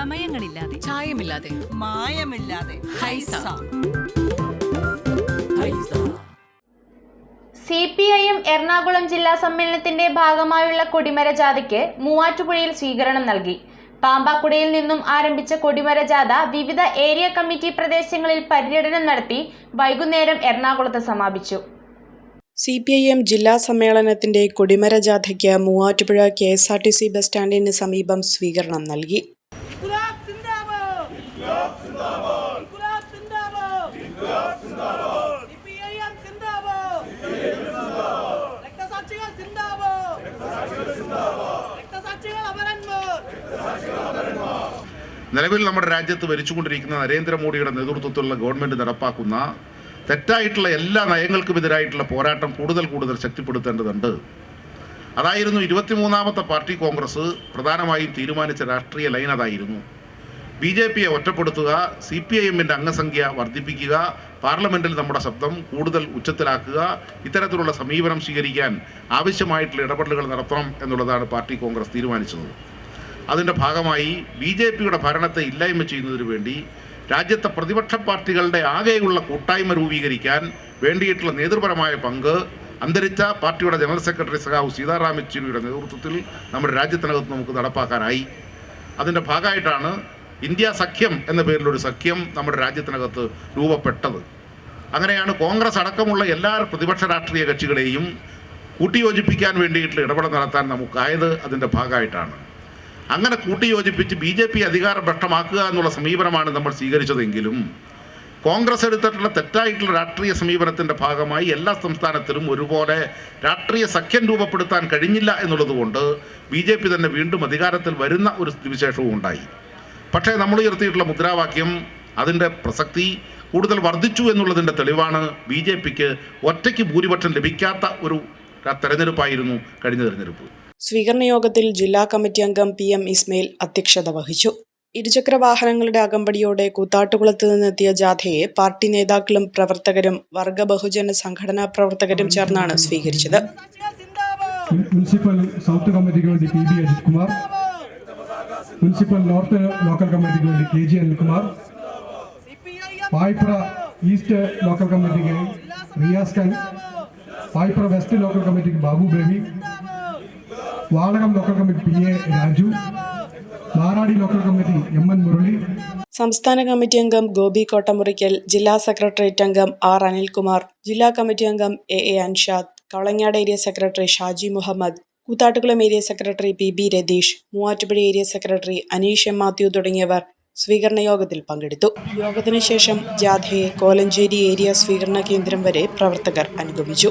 ചമയങ്ങളില്ലാതെ ചായമില്ലാതെ. മായമില്ലാതെ. Haiza. C P I M Ernakulam ജില്ലാ സമ്മേളനത്തിന്റെ ഭാഗമായുള്ള കൊടിമര ജാഥയ്ക്ക് മൂവാറ്റുപുഴയിൽ സ്വീകരണം നൽകി. പാമ്പാക്കുടയിൽ നിന്നും ആരംഭിച്ച കൊടിമര ജാഥ വിവിധ ഏരിയ കമ്മിറ്റി പ്രദേശങ്ങളിൽ പര്യടനം നടത്തി വൈകുന്നേരം എറണാകുളത്ത് സമാപിച്ചു. സി പി ഐ എം ജില്ലാ സമ്മേളനത്തിന്റെ കൊടിമര ജാഥയ്ക്ക് Muvattupuzha K S R T C bus സ്റ്റാൻഡിന് സമീപം സ്വീകരണം നൽകി. നിലവിൽ നമ്മുടെ രാജ്യത്ത് ഭരിച്ചുകൊണ്ടിരിക്കുന്ന നരേന്ദ്രമോദിയുടെ നേതൃത്വത്തിലുള്ള ഗവൺമെന്റ് നടപ്പാക്കുന്ന തെറ്റായിട്ടുള്ള എല്ലാ നയങ്ങൾക്കും എതിരായിട്ടുള്ള പോരാട്ടം കൂടുതൽ കൂടുതൽ ശക്തിപ്പെടുത്തേണ്ടതുണ്ട്. അതായിരുന്നു ഇരുപത്തിമൂന്നാമത്തെ പാർട്ടി കോൺഗ്രസ് പ്രധാനമായും തീരുമാനിച്ച രാഷ്ട്രീയ ലൈൻ അതായിരുന്നു. ബി ജെ പിയെ ഒറ്റപ്പെടുത്തുക സി പി ഐ എമ്മിന്റെ അംഗസംഖ്യ വർദ്ധിപ്പിക്കുക പാർലമെന്റിൽ നമ്മുടെ ശബ്ദം കൂടുതൽ ഉച്ചത്തിലാക്കുക ഇത്തരത്തിലുള്ള സമീപനം സ്വീകരിക്കാൻ ആവശ്യമായിട്ടുള്ള ഇടപെടലുകൾ നടത്തണം എന്നുള്ളതാണ് പാർട്ടി കോൺഗ്രസ് തീരുമാനിച്ചത്. അതിന്റെ ഭാഗമായി ബി ജെ പിയുടെ ഭരണത്തെ ഇല്ലായ്മ ചെയ്യുന്നതിനു വേണ്ടി രാജ്യത്തെ പ്രതിപക്ഷ പാർട്ടികളുടെ ആകെയുള്ള കൂട്ടായ്മ രൂപീകരിക്കാൻ വേണ്ടിയിട്ടുള്ള നേതൃപരമായ പങ്ക് അന്തരിച്ച പാർട്ടിയുടെ ജനറൽ സെക്രട്ടറി സഖാവ് സീതാറാം യെച്ചൂരിയുടെ നേതൃത്വത്തിൽ നമ്മുടെ രാജ്യത്തിനകത്ത് നമുക്ക് നടപ്പാക്കാനായി. അതിന്റെ ഭാഗമായിട്ടാണ് ഇന്ത്യ സഖ്യം എന്ന പേരിലൊരു സഖ്യം നമ്മുടെ രാജ്യത്തിനകത്ത് രൂപപ്പെട്ടത്. അങ്ങനെയാണ് കോൺഗ്രസ് അടക്കമുള്ള എല്ലാ പ്രതിപക്ഷ രാഷ്ട്രീയ കക്ഷികളെയും കൂട്ടിയോജിപ്പിക്കാൻ വേണ്ടിയിട്ടുള്ള ഇടപെടൽ നടത്താൻ നമുക്കായത് അതിന്റെ ഭാഗമായിട്ടാണ്. അങ്ങനെ കൂട്ടിയോജിപ്പിച്ച് ബി ജെ പി അധികാരം ഭ്രഷ്ടമാക്കുക എന്നുള്ള സമീപനമാണ് നമ്മൾ സ്വീകരിച്ചതെങ്കിലും കോൺഗ്രസ് എടുത്തിട്ടുള്ള തെറ്റായിട്ടുള്ള രാഷ്ട്രീയ സമീപനത്തിന്റെ ഭാഗമായി എല്ലാ സംസ്ഥാനത്തിലും ഒരുപോലെ രാഷ്ട്രീയ സഖ്യം രൂപപ്പെടുത്താൻ കഴിഞ്ഞില്ല എന്നുള്ളതുകൊണ്ട് ബി ജെ പി തന്നെ വീണ്ടും അധികാരത്തിൽ വരുന്ന ഒരു സ്ഥിതിവിശേഷവും ഉണ്ടായി. പക്ഷേ നമ്മൾ ഉയർത്തിയിട്ടുള്ള മുദ്രാവാക്യം അതിന്റെ പ്രസക്തി കൂടുതൽ വർദ്ധിച്ചു എന്നുള്ളതിന്റെ തെളിവാണ് ബി ജെ പിക്ക് ഒറ്റയ്ക്ക് ഭൂരിപക്ഷം ലഭിക്കാത്ത ഒരു തെരഞ്ഞെടുപ്പായിരുന്നു കഴിഞ്ഞ തെരഞ്ഞെടുപ്പ്. സ്വീകരണ യോഗത്തിൽ ജില്ലാ കമ്മിറ്റി അംഗം പി എം ഇസ്മയിൽ അധ്യക്ഷത വഹിച്ചു. ഇരുചക്ര വാഹനങ്ങളുടെ അകമ്പടിയോടെ കൂത്താട്ടുകുളത്ത് നിന്നെത്തിയ ജാഥയെ പാർട്ടി നേതാക്കളും പ്രവർത്തകരും വർഗ ബഹുജന സംഘടനാ പ്രവർത്തകരും ചേർന്നാണ് സ്വീകരിച്ചത്. മുനിസിപ്പൽ സൗത്ത് കമ്മിറ്റിക്ക് വേണ്ടി P B Ajith Kumar municipal north local കമ്മിറ്റിക്ക് വേണ്ടി K G Anilkumar Paipra east local കമ്മിറ്റിക്ക് റിയാസ് ഖാൻ പായ്പ്ര വെസ്റ്റ് ലോക്കൽ കമ്മിറ്റിക്ക് Babu Baby Valakam local committee P A Raju Maradi local committee M N Murali. സംസ്ഥാന committee അംഗം ഗോപി കോട്ടമുറിക്കൽ ജില്ലാ secretariat അംഗം R Anilkumar ജില്ലാ committee അംഗം A A Anshad Kalangad area secretary Shaji Muhammad Koothattukulam area secretary P B Ratheesh Muvattupuzha area secretary Aneesh M Mathew തുടങ്ങിയവർ സ്വീകരണ യോഗത്തിൽ പങ്കെടുത്തു. യോഗത്തിനു ശേഷം ജാഥയെ കോലഞ്ചേരി ഏരിയ സ്വീകരണ കേന്ദ്രം വരെ പ്രവർത്തകർ അനുഗമിച്ചു.